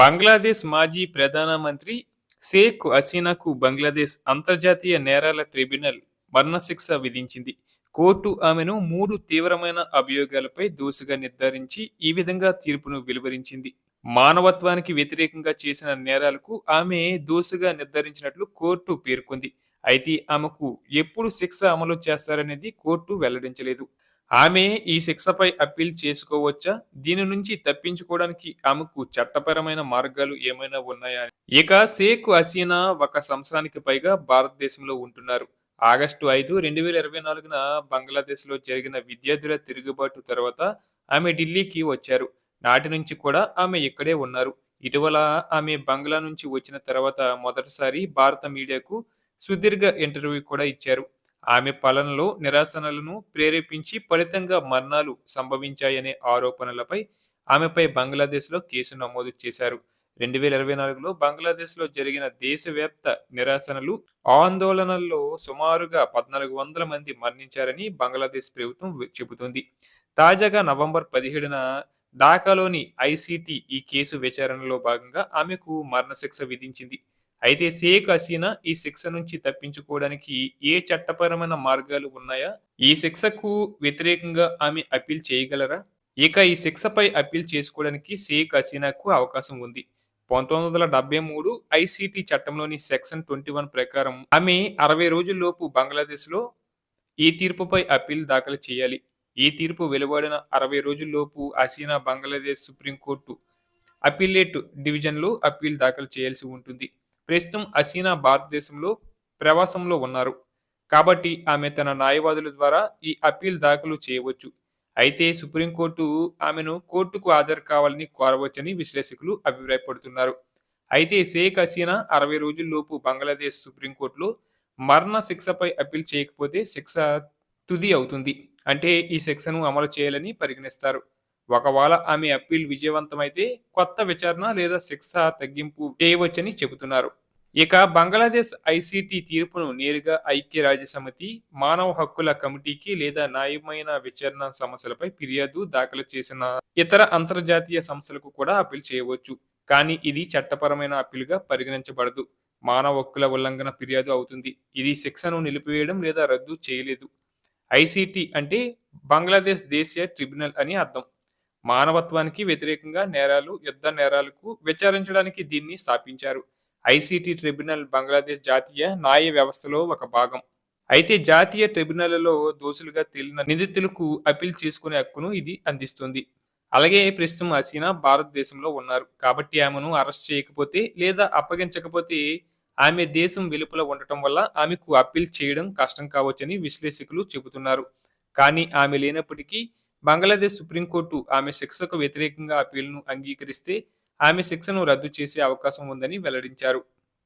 బంగ్లాదేశ్ మాజీ ప్రధానమంత్రి షేక్ హసీనాకు బంగ్లాదేశ్ అంతర్జాతీయ నేరాల ట్రిబ్యునల్ మరణశిక్ష విధించింది. కోర్టు ఆమెను మూడు తీవ్రమైన అభియోగాలపై దోషిగా నిర్ధారించి ఈ విధంగా తీర్పును వెలువరించింది. మానవత్వానికి వ్యతిరేకంగా చేసిన నేరాలకు ఆమె దోషిగా నిర్ధారించినట్లు కోర్టు పేర్కొంది. అయితే ఆమెకు ఎప్పుడు శిక్ష అమలు చేస్తారనేది కోర్టు వెల్లడించలేదు. ఆమె ఈ శిక్షపై అప్పీల్ చేసుకోవచ్చా? దీని నుంచి తప్పించుకోవడానికి ఆమెకు చట్టపరమైన మార్గాలు ఏమైనా ఉన్నాయా? ఇక షేక్ హసీనా ఒక సంవత్సరానికి పైగా భారతదేశంలో ఉంటున్నారు. ఆగస్టు ఐదు రెండు వేల ఇరవై నాలుగున బంగ్లాదేశ్లో జరిగిన విద్యార్థుల తిరుగుబాటు తర్వాత ఆమె ఢిల్లీకి వచ్చారు. నాటి నుంచి కూడా ఆమె ఇక్కడే ఉన్నారు. ఇటీవల ఆమె బంగ్లా నుంచి వచ్చిన తర్వాత మొదటిసారి భారత మీడియాకు సుదీర్ఘ ఇంటర్వ్యూ కూడా ఇచ్చారు. ఆమె పాలనలో నిరాశనలను ప్రేరేపించి ఫలితంగా మరణాలు సంభవించాయనే ఆరోపణలపై ఆమెపై బంగ్లాదేశ్లో కేసు నమోదు చేశారు. రెండు వేల ఇరవై నాలుగులో బంగ్లాదేశ్లో జరిగిన దేశవ్యాప్త నిరాశనలు ఆందోళనల్లో సుమారుగా పద్నాలుగు వందల మంది మరణించారని బంగ్లాదేశ్ ప్రభుత్వం చెబుతుంది. తాజాగా నవంబర్ పదిహేడున ఢాకాలోని ఐసీటీ ఈ కేసు విచారణలో భాగంగా ఆమెకు మరణశిక్ష విధించింది. అయితే షేక్ హసీనా ఈ శిక్ష నుంచి తప్పించుకోవడానికి ఏ చట్టపరమైన మార్గాలు ఉన్నాయా? ఈ శిక్షకు వ్యతిరేకంగా ఆమె అప్పీల్ చేయగలరా? ఇక ఈ శిక్షపై అప్పీల్ చేసుకోవడానికి షేక్ హసీనాకు అవకాశం ఉంది. పంతొమ్మిది వందల డెబ్బై మూడు ఐసీటీ చట్టంలోని సెక్షన్ ట్వంటీ వన్ ప్రకారం ఆమె అరవై రోజుల్లోపు బంగ్లాదేశ్లో ఈ తీర్పుపై అప్పీల్ దాఖలు చేయాలి. ఈ తీర్పు వెలువడిన అరవై రోజుల్లోపు Hasina Bangladesh supreme court appellate డివిజన్లో అప్పీల్ దాఖలు చేయాల్సి ఉంటుంది. ప్రస్తుతం అసీనా భారతదేశంలో ప్రవాసంలో ఉన్నారు. కాబట్టి ఆమె తన న్యాయవాదుల ద్వారా ఈ అప్పీల్ దాఖలు చేయవచ్చు. అయితే సుప్రీంకోర్టు ఆమెను కోర్టుకు హాజరు కావాలని కోరవచ్చని విశ్లేషకులు అభిప్రాయపడుతున్నారు. అయితే షేక్ హసీనా అరవై రోజుల్లోపు బంగ్లాదేశ్ సుప్రీంకోర్టులో మరణ శిక్షపై అప్పీల్ చేయకపోతే శిక్ష తుది అవుతుంది. అంటే ఈ శిక్షను అమలు చేయాలని పరిగణిస్తారు. ఒకవేళ ఆమె అప్పీల్ విజయవంతమైతే కొత్త విచారణ లేదా శిక్ష తగ్గింపు చేయవచ్చని చెబుతున్నారు. ఇక బంగ్లాదేశ్ ఐసీటీ తీర్పును నేరుగా ఐక్యరాజ్య సమితి మానవ హక్కుల కమిటీకి లేదా న్యాయమైన విచారణ సమస్యలపై ఫిర్యాదు దాఖలు చేసిన ఇతర అంతర్జాతీయ సంస్థలకు కూడా అప్పీల్ చేయవచ్చు. కానీ ఇది చట్టపరమైన అప్పీలుగా పరిగణించబడదు. మానవ హక్కుల ఉల్లంఘన ఫిర్యాదు అవుతుంది. ఇది శిక్షను నిలిపివేయడం లేదా రద్దు చేయలేదు. ఐసీటీ అంటే బంగ్లాదేశ్ దేశీయ ట్రిబ్యునల్ అని అర్థం. మానవత్వానికి వ్యతిరేకంగా నేరాలు యుద్ధ నేరాలకు విచారించడానికి దీన్ని స్థాపించారు. ఐసీటీ ట్రిబ్యునల్ బంగ్లాదేశ్ జాతీయ న్యాయ వ్యవస్థలో ఒక భాగం. అయితే జాతీయ ట్రిబ్యునల్లో దోషులుగా తేలిన నిందితులకు అప్పీల్ చేసుకునే హక్కును ఇది అందిస్తుంది. అలాగే ప్రస్తుతం హసీనా భారతదేశంలో ఉన్నారు. కాబట్టి ఆమెను అరెస్ట్ చేయకపోతే లేదా అప్పగించకపోతే ఆమె దేశం వెలుపల ఉండటం వల్ల ఆమెకు అప్పీల్ చేయడం కష్టం కావచ్చని విశ్లేషకులు చెబుతున్నారు. కానీ ఆమె లేనప్పటికీ బంగ్లాదేశ్ సుప్రీంకోర్టు ఆమె శిక్షకు వ్యతిరేకంగా అప్పీల్ను అంగీకరిస్తే ఆమె శిక్షను రద్దు చేసే అవకాశం ఉందని వెల్లడించారు.